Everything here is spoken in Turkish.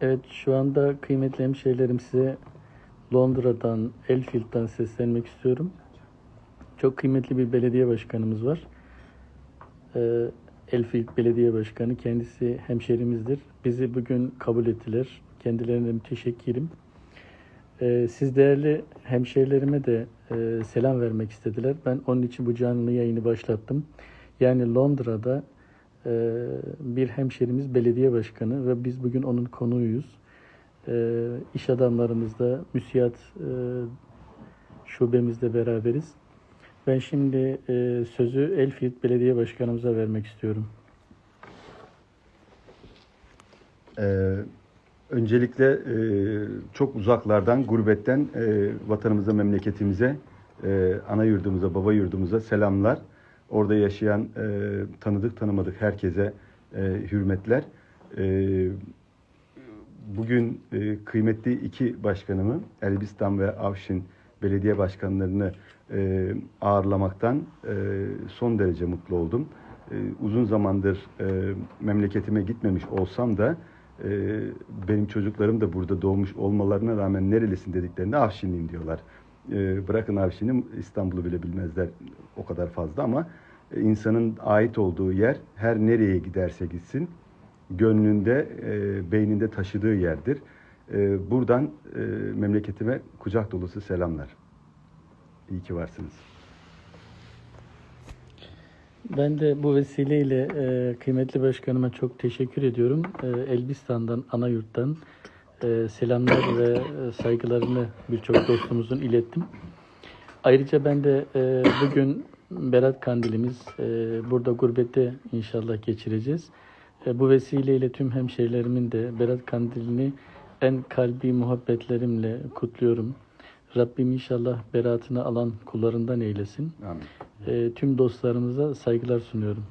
Evet şu anda kıymetli hemşehrilerim size Londra'dan, Elfield'dan seslenmek istiyorum. Çok kıymetli bir belediye başkanımız var. Ee, Elfield Belediye Başkanı kendisi hemşehrimizdir. Bizi bugün kabul ettiler. Kendilerine müteşekkirim. Ee, siz değerli hemşehrilerime de e, selam vermek istediler. Ben onun için bu canlı yayını başlattım. Yani Londra'da bir hemşerimiz belediye başkanı ve biz bugün onun konuğuyuz. E, iş adamlarımızda, müsiyat e, şubemizde beraberiz. Ben şimdi e, sözü Elfield Belediye Başkanımıza vermek istiyorum. Ee, öncelikle e, çok uzaklardan, gurbetten e, vatanımıza, memleketimize, e, ana yurdumuza, baba yurdumuza selamlar. Orada yaşayan e, tanıdık tanımadık herkese e, hürmetler. E, bugün e, kıymetli iki başkanımı, Elbistan ve Avşin belediye başkanlarını e, ağırlamaktan e, son derece mutlu oldum. E, uzun zamandır e, memleketime gitmemiş olsam da e, benim çocuklarım da burada doğmuş olmalarına rağmen nerelisin dediklerinde Avşinliyim diyorlar. E, bırakın Avşin'i İstanbul'u bile bilmezler o kadar fazla ama e, insanın ait olduğu yer her nereye giderse gitsin gönlünde, e, beyninde taşıdığı yerdir. E, buradan memleketime kucak dolusu selamlar. İyi ki varsınız. Ben de bu vesileyle kıymetli başkanıma çok teşekkür ediyorum. Elbistan'dan, ana yurttan e, selamlar ve e, saygılarını birçok dostumuzun ilettim. Ayrıca ben de e, bugün Berat Kandilimiz e, burada gurbette inşallah geçireceğiz. E, bu vesileyle tüm hemşehrilerimin de Berat Kandilini en kalbi muhabbetlerimle kutluyorum. Rabbim inşallah beratını alan kullarından eylesin. Amin. E, tüm dostlarımıza saygılar sunuyorum.